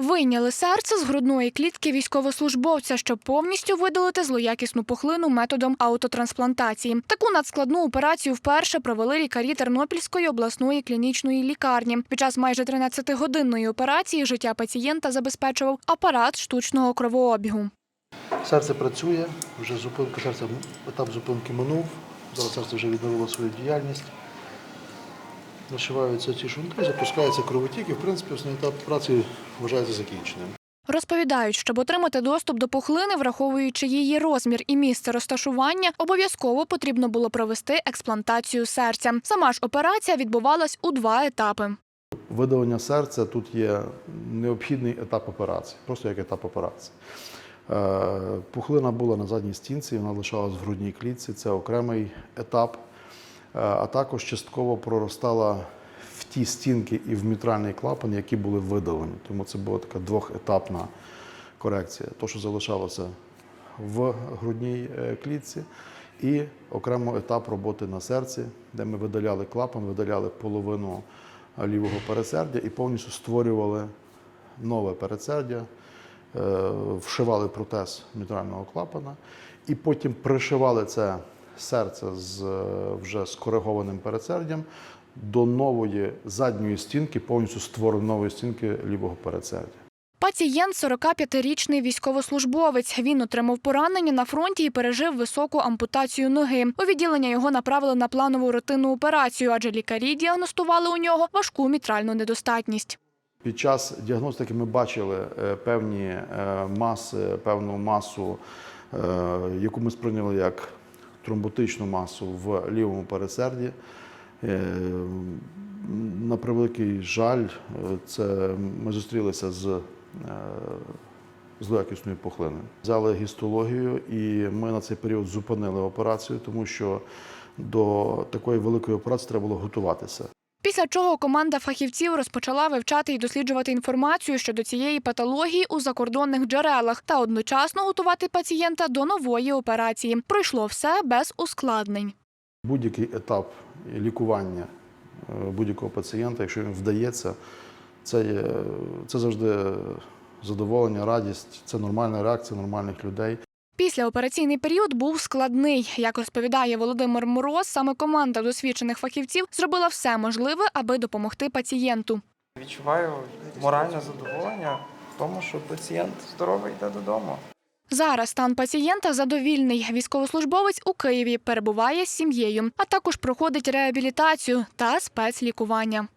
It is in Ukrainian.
Вийняли серце з грудної клітки військовослужбовця, щоб повністю видалити злоякісну пухлину методом аутотрансплантації. Таку надскладну операцію вперше провели лікарі Тернопільської обласної клінічної лікарні. Під час майже 13-годинної операції життя пацієнта забезпечував апарат штучного кровообігу. Серце працює, вже зупинка серця, етап зупинки минув. Зараз серце вже відновило свою діяльність. Нашиваються ці шунти, запускається кровотік і, в принципі, основний етап операції вважається закінченим. Розповідають, щоб отримати доступ до пухлини, враховуючи її розмір і місце розташування, обов'язково потрібно було провести експлантацію серця. Сама ж операція відбувалась у два етапи. Видалення серця тут є необхідний етап операції, просто як етап операції. Е, Пухлина була на задній стінці, вона лишалась в грудній клітці, це окремий етап, а також частково проростала в ті стінки і в мітральний клапан, які були видалені. Тому це була така двохетапна корекція. То, що залишалося в грудній е, клітці, і окремо етап роботи на серці, де ми видаляли клапан, видаляли половину е, лівого передсердя і повністю створювали нове передсердя, е, вшивали протез мітрального клапана і потім пришивали це серце з е, вже скоригованим передсердям до нової задньої стінки, повністю створеної нової стінки лівого передсердя. Пацієнт 45-річний військовослужбовець. Він отримав поранення на фронті і пережив високу ампутацію ноги. У відділення його направили на планову рутинну операцію, адже лікарі діагностували у нього важку мітральну недостатність. Під час діагностики ми бачили е, певні е, маси, певну масу, яку ми сприйняли як тромботичну масу в лівому передсерді. Е, На превеликий жаль, е, це ми зустрілися з е, злоякісною пухлиною. Взяли гістологію, і ми на цей період зупинили операцію, тому що до такої великої операції треба було готуватися. Після чого команда фахівців розпочала вивчати і досліджувати інформацію щодо цієї патології у закордонних джерелах та одночасно готувати пацієнта до нової операції. Пройшло все без ускладнень. Будь-який етап лікування е, будь-якого пацієнта, якщо він вдається, це, є, це завжди задоволення, радість, це нормальна реакція нормальних людей. Післяопераційний період був складний. Як розповідає Володимир Мороз, саме команда досвідчених фахівців зробила все можливе, аби допомогти пацієнту. Відчуваю моральне задоволення в тому, що пацієнт здоровий йде додому. Зараз стан пацієнта задовільний. Військовослужбовець у Києві перебуває з сім'єю, а також проходить реабілітацію та спецлікування.